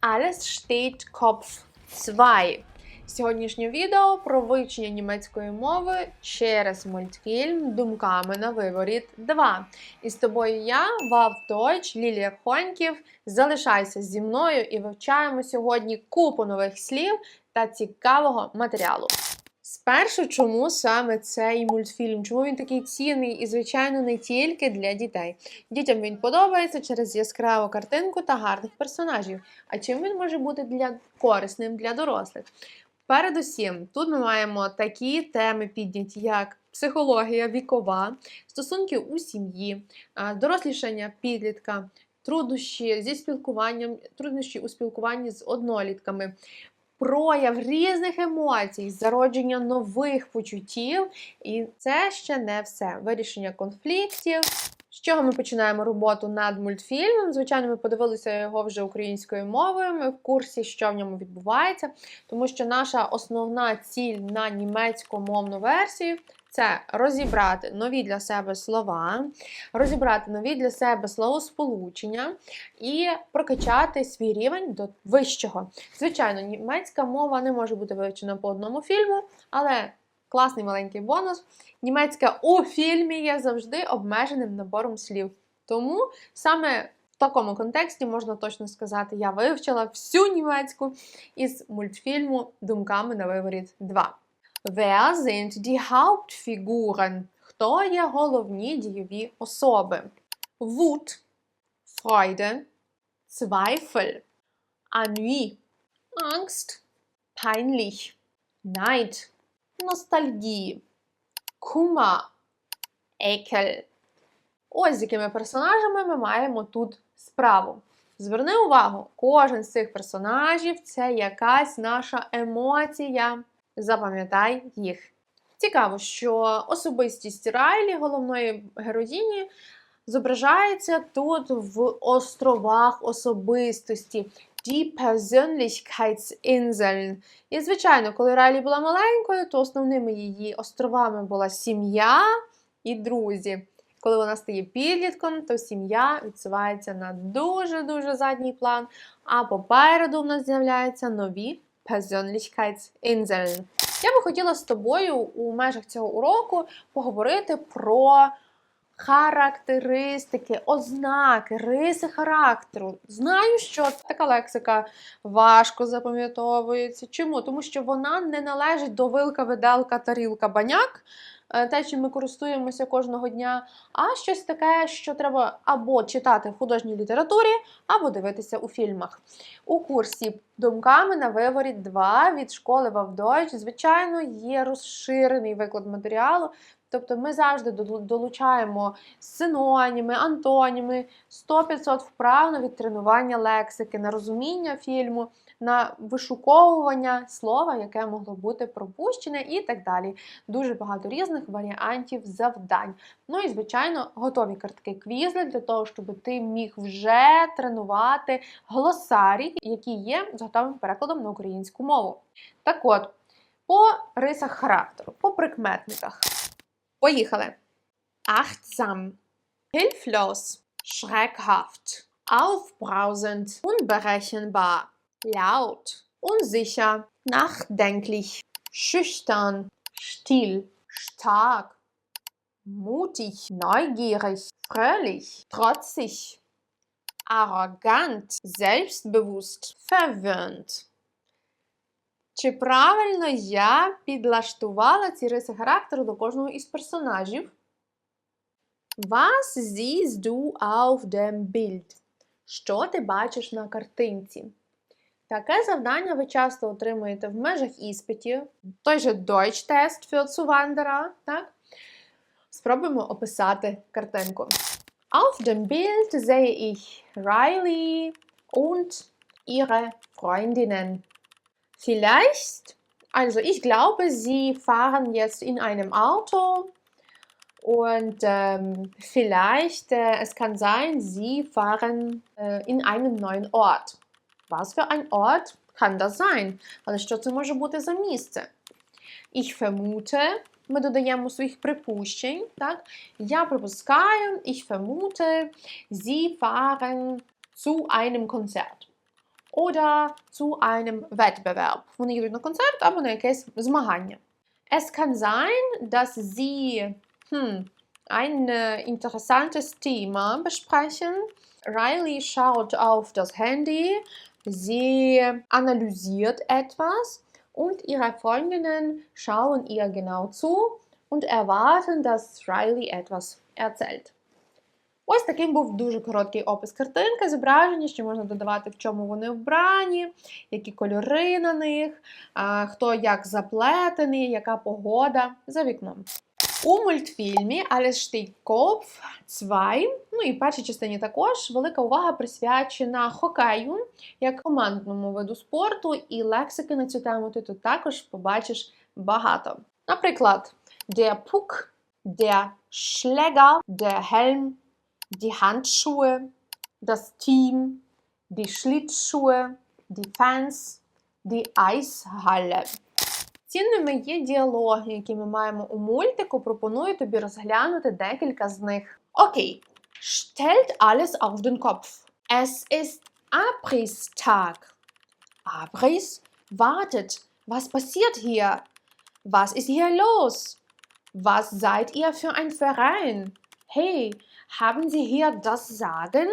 Alles steht Kopf 2. Сьогоднішнє відео про вивчення німецької мови через мультфільм Думками на виворіт 2. І з тобою я, Вав Дойч, Лілія Хоньків. Залишайся зі мною і вивчаємо сьогодні купу нових слів та цікавого матеріалу. Спершу, чому саме цей мультфільм? Чому він такий цінний і, звичайно, не тільки для дітей. Дітям він подобається через яскраву картинку та гарних персонажів. А чим він може бути для корисним для дорослих? Передусім, тут ми маємо такі теми підняті, як психологія вікова, стосунки у сім'ї, дорослішання підлітка, труднощі зі спілкуванням, труднощі у спілкуванні з однолітками, прояв різних емоцій, зародження нових почуттів, і це ще не все. Вирішення конфліктів. З чого ми починаємо роботу над мультфільмом? Звичайно, ми подивилися його вже українською мовою. Ми в курсі, що в ньому відбувається, тому що наша основна ціль на німецькомовну версію це розібрати нові для себе слова, розібрати нові для себе словосполучення і прокачати свій рівень до вищого. Звичайно, німецька мова не може бути вивчена по одному фільму, але класний маленький бонус. Німецька у фільмі є завжди обмеженим набором слів. Тому саме в такому контексті можна точно сказати, я вивчила всю німецьку із мультфільму Думками на виворіт 2. Wer sind die Hauptfiguren? Хто є головні дійові особи? Wut, Freude, Zweifel, Ennui, Angst, peinlich, Neid, Nostalgie, Kummer, Ekel. Ось з якими персонажами ми маємо тут справу. Зверни увагу, кожен з цих персонажів це якась наша емоція. Запам'ятай їх. Цікаво, що особистість Райлі, головної героїні, зображається тут в островах особистості. Die Persönlichkeitsinseln. І, звичайно, коли Райлі була маленькою, то основними її островами була сім'я і друзі. Коли вона стає підлітком, то сім'я відсувається на дуже-дуже задній план, а попереду в нас з'являються нові Persönlichkeitsinseln. Я би хотіла з тобою у межах цього уроку поговорити про характеристики, ознаки, риси характеру. Знаю, що така лексика важко запам'ятовується. Чому? Тому що вона не належить до вилка, виделка, тарілка, баняк. Е, Те, чим ми користуємося кожного дня, а щось таке, що треба або читати в художній літературі, або дивитися у фільмах. У курсі Думками на виворіт 2 від школи Вавдойч, звичайно, є розширений виклад матеріалу. Тобто ми завжди долучаємо синоніми, антоніми, 100-500 вправ на відтренування лексики, на розуміння фільму, на вишуковування слова, яке могло бути пропущене, і так далі. Дуже багато різних варіантів завдань. Ну і, звичайно, готові картки квізли для того, щоб ти міг вже тренувати глосарій, який є з готовим перекладом на українську мову. Так от, по рисах характеру, по прикметниках. Поїхали. Achtsam, hilflos, schreckhaft, aufbrausend, unberechenbar, laut, unsicher, nachdenklich, schüchtern, still, stark, mutig, neugierig, fröhlich, trotzig, arrogant, selbstbewusst, verwöhnt. Чи правильно я підлаштувала ці риси характеру до кожного із персонажів? Was siehst du auf dem Bild? Що ти бачиш на картинці? Таке завдання ви часто отримуєте в межах іспитів. Той же Deutsch-тест für Zuwanderer, так? Спробуємо описати картинку. Auf dem Bild sehe ich Riley und ihre Freundinnen. Vielleicht, also ich glaube, sie fahren jetzt in einem Auto und ähm, vielleicht, äh, es kann sein, sie fahren äh, in einen neuen Ort. Was für ein Ort kann das sein? Але що це може бути за місце? Ich vermute, ми додаємо своїх припущень. Так? Я припускаю, ich vermute, sie fahren zu einem Konzert. oder zu einem Wettbewerb. Вони їдуть на концерт або на якесь змагання. Es kann sein, dass sie hm, ein äh, interessantes Thema besprechen. Riley schaut auf das Handy, sie analysiert etwas und ihre Freundinnen schauen ihr genau zu und erwarten, dass Riley etwas erzählt. Ось таким був дуже короткий опис картинки, зображення, що можна додавати, в чому вони вбрані, які кольори на них, хто як заплетений, яка погода за вікном. У мультфільмі Kopf 2, ну і першій частині також велика увага присвячена хокею як командному виду спорту, і лексики на цю тему ти тут також побачиш багато. Наприклад, der Puck, der Schläger, der Helm, die Handschuhe, das Team, die Schlittschuhe, die Fans, die Eishalle. Цінними є діалоги, які ми маємо у мультику. Пропоную тобі розглянути декілька з них. Окей. Stellt alles auf den Kopf. Es ist Abrisstag. Abriss? Wartet, was passiert hier? Was ist hier los? Was seid ihr für ein Verein? Hey, haben Sie hier das Sagen?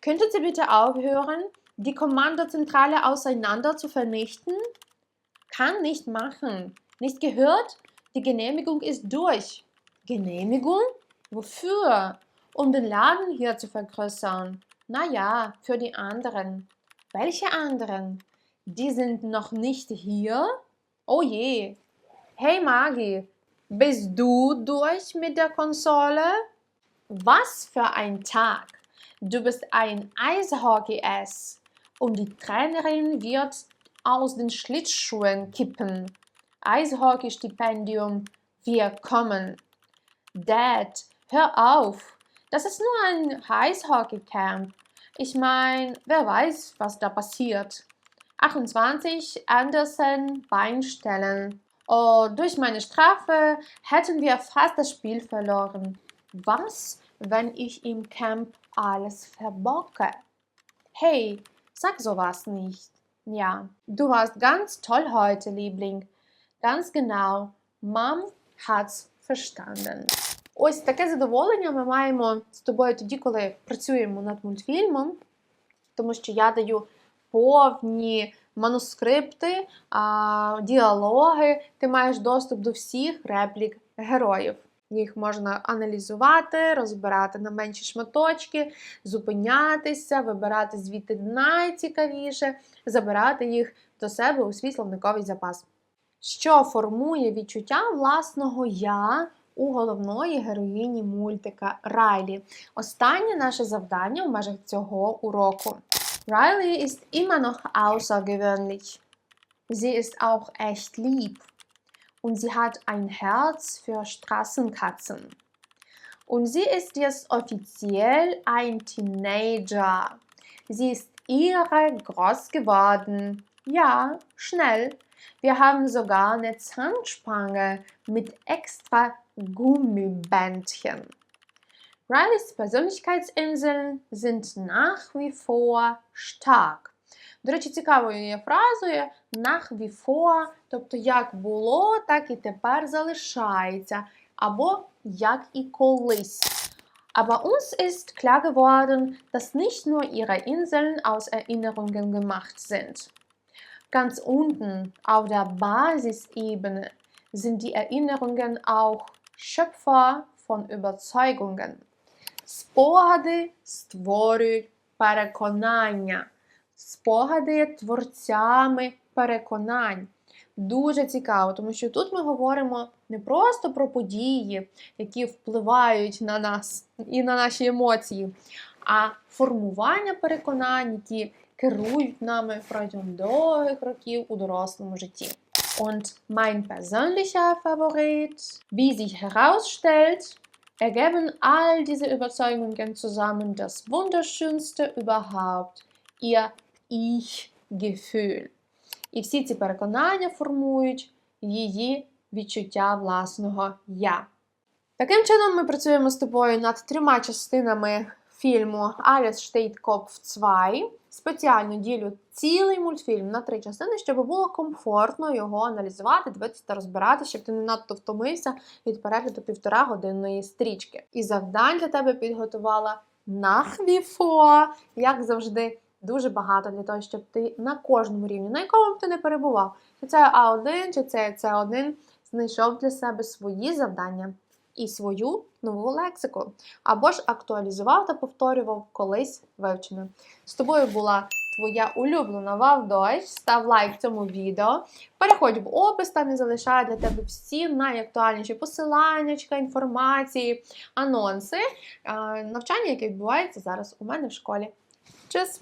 Könntet ihr bitte aufhören, die Kommandozentrale auseinander zu vernichten? Kann nicht machen. Nicht gehört? Die Genehmigung ist durch. Genehmigung? Wofür? Um den Laden hier zu vergrößern. Naja, für die anderen. Welche anderen? Die sind noch nicht hier? Oh je. Hey Magi, bist du durch mit der Konsole? Was für ein Tag! Du bist ein Eishockey-Ass und die Trainerin wird aus den Schlittschuhen kippen. Eishockey-Stipendium, wir kommen. Dad, hör auf. Das ist nur ein Eishockey-Camp. Ich meine, wer weiß, was da passiert. 28 Anderson Beinstellen. Oh, durch meine Strafe hätten wir fast das Spiel verloren. Was, wenn ich im Camp alles verbocke? Hey, sag sowas nicht. Ja, du warst ganz toll heute, Liebling. Ganz genau. Mom hat's verstanden. Ось таке задоволення ми маємо з тобою тоді, коли працюємо над мультфільмом, тому що я даю повні манускрипти, а, діалоги, ти маєш доступ до всіх реплік героїв. Їх можна аналізувати, розбирати на менші шматочки, зупинятися, вибирати звідти найцікавіше, забирати їх до себе у свій словниковий запас. Що формує відчуття власного я у головної героїні мультика Райлі? Останнє наше завдання в межах цього уроку. Riley ist immer noch außergewöhnlich. Sie ist auch echt lieb. Und sie hat ein Herz für Straßenkatzen. Und sie ist jetzt offiziell ein Teenager. Sie ist irre groß geworden. Ja, schnell. Wir haben sogar eine Zahnspange mit extra Gummibändchen. Rileys Persönlichkeitsinseln sind nach wie vor stark. До речі, цікавою є фразою nach wie vor, тобто як було, так і тепер залишається, або як і колись. Aber uns ist klar geworden, dass nicht nur ihre Inseln aus Erinnerungen gemacht sind. Ganz unten auf der Basisebene sind die Erinnerungen auch Schöpfer von Überzeugungen. Спогади створюють переконання. Спогади творцями переконань. Дуже цікаво, тому що тут ми говоримо не просто про події, які впливають на нас і на наші емоції, а формування переконань, які керують нами протягом довгих років у дорослому житті. Und mein persönlicher Favorit, wie sich herausstellt, ergeben all diese Überzeugungen zusammen das Wunderschönste überhaupt, ihr Ich-Gefühl. І всі ці переконання формують її відчуття власного я. Таким чином, ми працюємо з тобою над трьома частинами фільму Alles steht Kopf 2. Спеціально ділю цілий мультфільм на три частини, щоб було комфортно його аналізувати, дивитися та розбирати, щоб ти не надто втомився від перегляду півтора годинної стрічки. І завдань для тебе підготувала на хвіфо, як завжди. Дуже багато для того, щоб ти на кожному рівні, на якому б ти не перебував, чи це А1, чи це С1, знайшов для себе свої завдання і свою нову лексику, або ж актуалізував та повторював колись вивчене. З тобою була твоя улюблена Вавдойч. Став лайк цьому відео. Переходь в опис, там і залишаю для тебе всі найактуальніші посилання, інформації, анонси, навчання, яке відбувається зараз у мене в школі. Чус!